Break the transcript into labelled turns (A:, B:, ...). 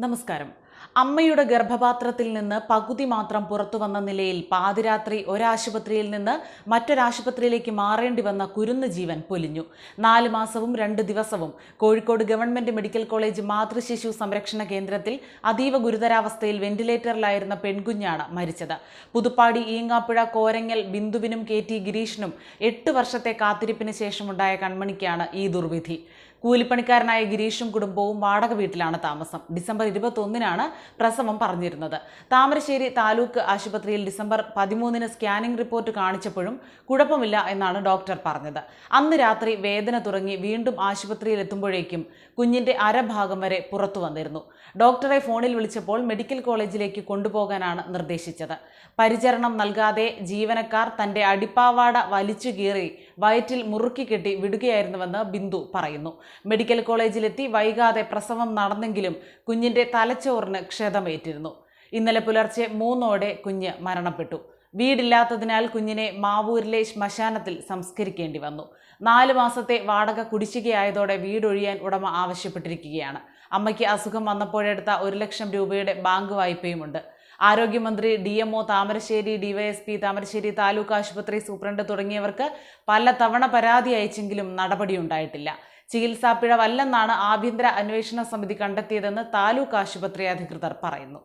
A: നമസ്കാരം അമ്മയുടെ ഗർഭപാത്രത്തിൽ നിന്ന് പകുതി മാത്രം പുറത്തു വന്ന നിലയിൽ പാതിരാത്രി ഒരാശുപത്രിയിൽ നിന്ന് മറ്റൊരാശുപത്രിയിലേക്ക് മാറേണ്ടി വന്ന കുരുന്ന് ജീവൻ പൊലിഞ്ഞു. നാല് മാസവും രണ്ട് ദിവസവും കോഴിക്കോട് ഗവൺമെന്റ് മെഡിക്കൽ കോളേജ് മാതൃശിശു സംരക്ഷണ കേന്ദ്രത്തിൽ അതീവ ഗുരുതരാവസ്ഥയിൽ വെന്റിലേറ്ററിലായിരുന്ന പെൺകുഞ്ഞാണ് മരിച്ചത്. പുതുപ്പാടി ഈങ്ങാപ്പുഴ കോരങ്ങൽ ബിന്ദുവിനും കെ ടി ഗിരീഷിനും എട്ട് വർഷത്തെ കാത്തിരിപ്പിന് ശേഷമുണ്ടായ കൺമണിക്കാണ് ഈ ദുർവിധി. കൂലിപ്പണിക്കാരനായ ഗിരീഷും കുടുംബവും വാടക വീട്ടിലാണ് താമസം. ഡിസംബർ ഇരുപത്തൊന്നിനാണ് പ്രസവം പറഞ്ഞിരുന്നത്. താമരശ്ശേരി താലൂക്ക് ആശുപത്രിയിൽ ഡിസംബർ പതിമൂന്നിന് സ്കാനിംഗ് റിപ്പോർട്ട് കാണിച്ചപ്പോഴും കുഴപ്പമില്ല എന്നാണ് ഡോക്ടർ പറഞ്ഞത്. അന്ന് രാത്രി വേദന തുടങ്ങി വീണ്ടും ആശുപത്രിയിൽ എത്തുമ്പോഴേക്കും കുഞ്ഞിന്റെ അരഭാഗം വരെ പുറത്തു വന്നിരുന്നു. ഡോക്ടറെ ഫോണിൽ വിളിച്ചപ്പോൾ മെഡിക്കൽ കോളേജിലേക്ക് കൊണ്ടുപോകാനാണ് നിർദ്ദേശിച്ചത്. പരിചരണം നൽകാതെ ജീവനക്കാർ തന്റെ അടിപ്പാവാട വലിച്ചു കീറി വയറ്റിൽ മുറുക്കി കെട്ടി വിടുകയായിരുന്നുവെന്ന് ബിന്ദു പറയുന്നു. മെഡിക്കൽ കോളേജിലെത്തി വൈകാതെ പ്രസവം നടന്നെങ്കിലും കുഞ്ഞിന്റെ തലച്ചോറിന് ക്ഷതമേറ്റിരുന്നു. ഇന്നലെ പുലർച്ചെ മൂന്നോടെ കുഞ്ഞ് മരണപ്പെട്ടു. വീടില്ലാത്തതിനാൽ കുഞ്ഞിനെ മാവൂരിലെ ശ്മശാനത്തിൽ സംസ്കരിക്കേണ്ടി വന്നു. നാല് മാസത്തെ വാടക കുടിശ്ശികയായതോടെ വീടൊഴിയാൻ ഉടമ ആവശ്യപ്പെട്ടിരിക്കുകയാണ്. അമ്മയ്ക്ക് അസുഖം വന്നപ്പോഴെടുത്ത ഒരു ലക്ഷം രൂപയുടെ ബാങ്ക് വായ്പയുമുണ്ട്. ആരോഗ്യമന്ത്രി D M O Thamarassery DYSP Thamarassery taluk ആശുപത്രി സൂപ്രണ്ട് തുടങ്ങിയവർക്ക് പല തവണ പരാതി അയച്ചെങ്കിലും നടപടിയുണ്ടായിട്ടില്ല. ചികിത്സാ ആഭ്യന്തര അന്വേഷണ സമിതി കണ്ടെത്തിയതെന്ന് താലൂക്ക് ആശുപത്രി അധികൃതർ പറയുന്നു.